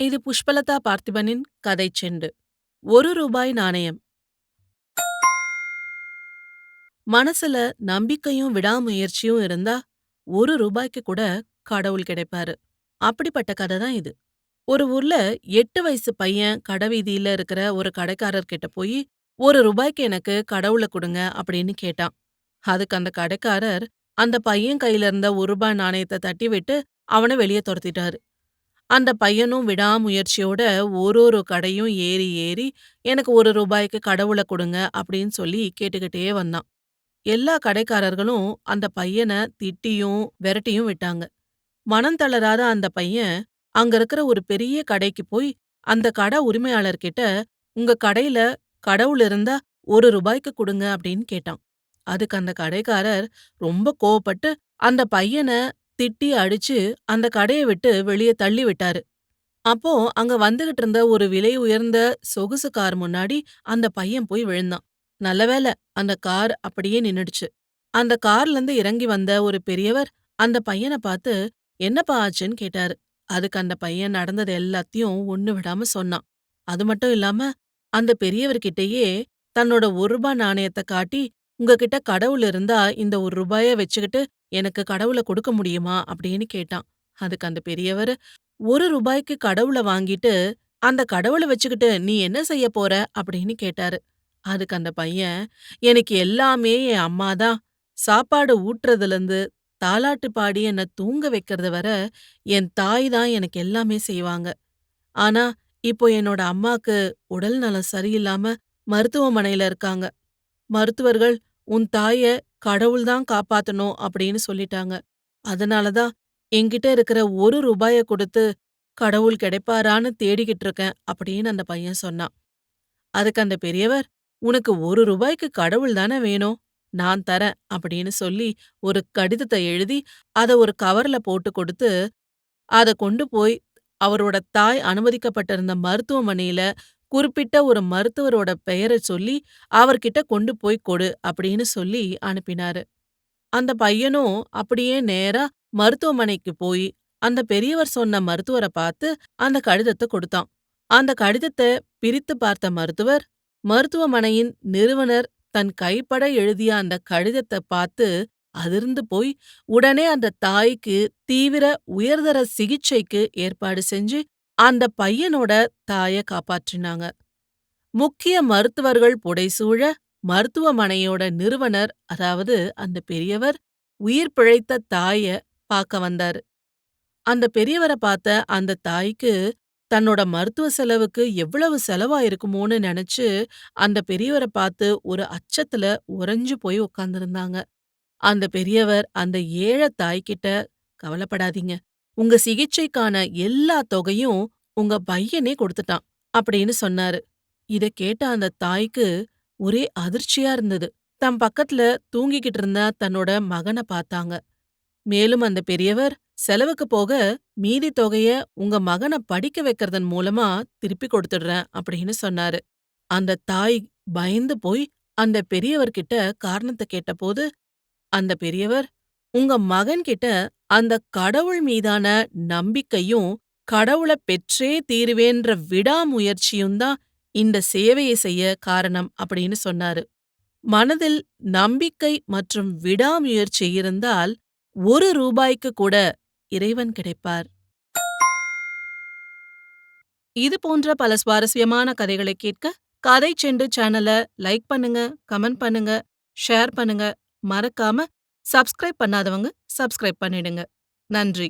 இது புஷ்பலதா பார்த்திபனின் கதை செண்டு. ஒரு ரூபாய் நாணயம். மனசுல நம்பிக்கையும் விடாமுயற்சியும் இருந்தா ஒரு ரூபாய்க்கு கூட கடவுள் கிடைப்பாரு. அப்படிப்பட்ட கதை தான் இது. ஒரு ஊர்ல எட்டு வயசு பையன் கடைவீதியில இருக்கிற ஒரு கடைக்காரர் கிட்ட போய் ஒரு ரூபாய்க்கு எனக்கு கடவுளை கொடுங்க அப்படின்னு கேட்டான். அதுக்கு அந்த கடைக்காரர் அந்த பையன் கையில இருந்த ஒரு ரூபாய் நாணயத்தை தட்டி விட்டு அவனை வெளியே துரத்திட்டாரு. அந்த பையனும் விடாமுயற்சியோட ஒரு ஒரு கடையும் ஏறி ஏறி எனக்கு ஒரு ரூபாய்க்கு கடவுளை கொடுங்க அப்படின்னு சொல்லி கேட்டுக்கிட்டே வந்தான். எல்லா கடைக்காரர்களும் அந்த பையனை திட்டியும் விரட்டியும் விட்டாங்க. மனம் தளராத அந்த பையன் அங்க இருக்கிற ஒரு பெரிய கடைக்கு போய் அந்த கடை உரிமையாளர்கிட்ட உங்க கடையில கடவுள் இருந்தா ஒரு ரூபாய்க்கு கொடுங்க அப்படின்னு கேட்டான். அதுக்கு அந்த கடைக்காரர் ரொம்ப கோவப்பட்டு அந்த பையனை திட்டி அடிச்சு அந்த கடைய விட்டு வெளியே தள்ளி விட்டாரு. அப்போ அங்க வந்துகிட்டு இருந்த ஒரு விலை உயர்ந்த சொகுசு கார் முன்னாடி அந்த பையன் போய் விழுந்தான். நல்லவேளை அந்த கார் அப்படியே நின்னுடுச்சு. அந்த கார்ல இருந்து இறங்கி வந்த ஒரு பெரியவர் அந்த பையனை பார்த்து என்னப்பா ஆச்சுன்னு கேட்டாரு. அதுக்கு அந்த பையன் நடந்தது எல்லாத்தையும் ஒண்ணு விடாம சொன்னான். அது மட்டும் இல்லாம அந்த பெரியவர்கிட்டயே தன்னோட ஒரு ரூபாய் நாணயத்தை காட்டி உங்ககிட்ட கடவுள் இருந்தா இந்த ஒரு ரூபாய வச்சுக்கிட்டு எனக்கு கடவுளை கொடுக்க முடியுமா? அப்படின்னு கேட்டான். அதுக்கு அந்த பெரியவர் ஒரு ரூபாய்க்கு கடவுளை வாங்கிட்டு அந்த கடவுளை வச்சுக்கிட்டு நீ என்ன செய்ய போற? அப்படின்னு கேட்டாரு. அதுக்கு அந்த பையன் எனக்கு எல்லாமே என் அம்மா தான். சாப்பாடு ஊட்டுறதுல இருந்து தாலாட்டு பாடி என்ன தூங்க வைக்கிறது வர என் தாய் தான் எனக்கு எல்லாமே செய்வாங்க. ஆனா இப்போ என்னோட அம்மாக்கு உடல் நலம் சரியில்லாம மருத்துவமனையில இருக்காங்க. மருத்துவர்கள் உன் தாய கடவுள் தான் காப்பாத்தணும் அப்படின்னு சொல்லிட்டாங்க. அதனால தான் என்கிட்ட இருக்கிற ஒரு ரூபாய கொடுத்து கடவுள் கிடைப்பாரான்னு தேடிக்கிட்டு இருக்கேன் அப்படின்னு அந்த பையன் சொன்னான். அதுக்கு அந்த பெரியவர் உனக்கு ஒரு ரூபாய்க்கு கடவுள் தானே வேணும்? நான் தரேன் அப்படின்னு சொல்லி ஒரு கடிதத்தை எழுதி அத ஒரு கவர்ல போட்டு கொடுத்து அத கொண்டு போய் அவரோட தாய் அனுமதிக்கப்பட்டிருந்த மருத்துவமனையில குறிப்பிட்ட ஒரு மருத்துவரோட பெயரை சொல்லி அவர்கிட்ட கொண்டு போய் கொடு அப்படின்னு சொல்லி அனுப்பினாரு. அந்த பையனும் அப்படியே நேரா மருத்துவமனைக்கு போய் அந்த பெரியவர் சொன்ன மருத்துவரை பார்த்து அந்த கடிதத்தை கொடுத்தான். அந்த கடிதத்தை பிரித்து பார்த்த மருத்துவர் மருத்துவமனையின் நிறுவனர் தன் கைப்பட எழுதிய அந்த கடிதத்தை பார்த்து அதிர்ந்து போய் உடனே அந்த தாய்க்கு தீவிர உயர்தர சிகிச்சைக்கு ஏற்பாடு செஞ்சு அந்த பையனோட தாய காப்பாற்றினாங்க. முக்கிய மருத்துவர்கள் புடைசூழ மருத்துவமனையோட நிறுவனர் அதாவது அந்த பெரியவர் உயிர் பிழைத்த தாய பார்க்க வந்தாரு. அந்த பெரியவரை பார்த்த அந்த தாய்க்கு தன்னோட மருத்துவ செலவுக்கு எவ்வளவு செலவாயிருக்குமோன்னு நினைச்சு அந்த பெரியவரை பார்த்து ஒரு அச்சத்துல உறைஞ்சு போய் உட்கார்ந்திருந்தாங்க அந்த பெரியவர் அந்த ஏழை தாய்கிட்ட கவலைப்படாதீங்க. உங்க சிகிச்சைக்கான எல்லா தொகையும் உங்க பையனே கொடுத்துட்டான் அப்படின்னு சொன்னாரு. இத கேட்ட அந்த தாய்க்கு ஒரே அதிர்ச்சியா இருந்தது. தம் பக்கத்துல தூங்கிக்கிட்டு இருந்த தன்னோட மகனை பார்த்தாங்க. மேலும் அந்த பெரியவர் செலவுக்கு போக மீதி தொகைய உங்க மகனை படிக்க வைக்கிறதன் மூலமா திருப்பி கொடுத்துடுறேன் அப்படின்னு சொன்னாரு. அந்த தாய் பயந்து போய் அந்த பெரியவர்கிட்ட காரணத்தை கேட்டபோது அந்த பெரியவர் உங்க மகன்கிட்ட அந்த கடவுள் மீதான நம்பிக்கையும் கடவுள பெற்றே தீருவேன்ற விடாமுயற்சியும் தான் இந்த சேவையை செய்ய காரணம் அப்படின்னு சொன்னாரு. மனதில் நம்பிக்கை மற்றும் விடாமுயற்சி இருந்தால் ஒரு ரூபாய்க்கு கூட இறைவன் கிடைப்பார். இது போன்ற பல சுவாரஸ்யமான கதைகளை கேட்க கதை செண்டு சேனலை லைக் பண்ணுங்க கமெண்ட் பண்ணுங்க ஷேர் பண்ணுங்க. மறக்காம சப்ஸ்கிரைப் பண்ணாதவங்க சப்ஸ்கிரைப் பண்ணிடுங்க. நன்றி.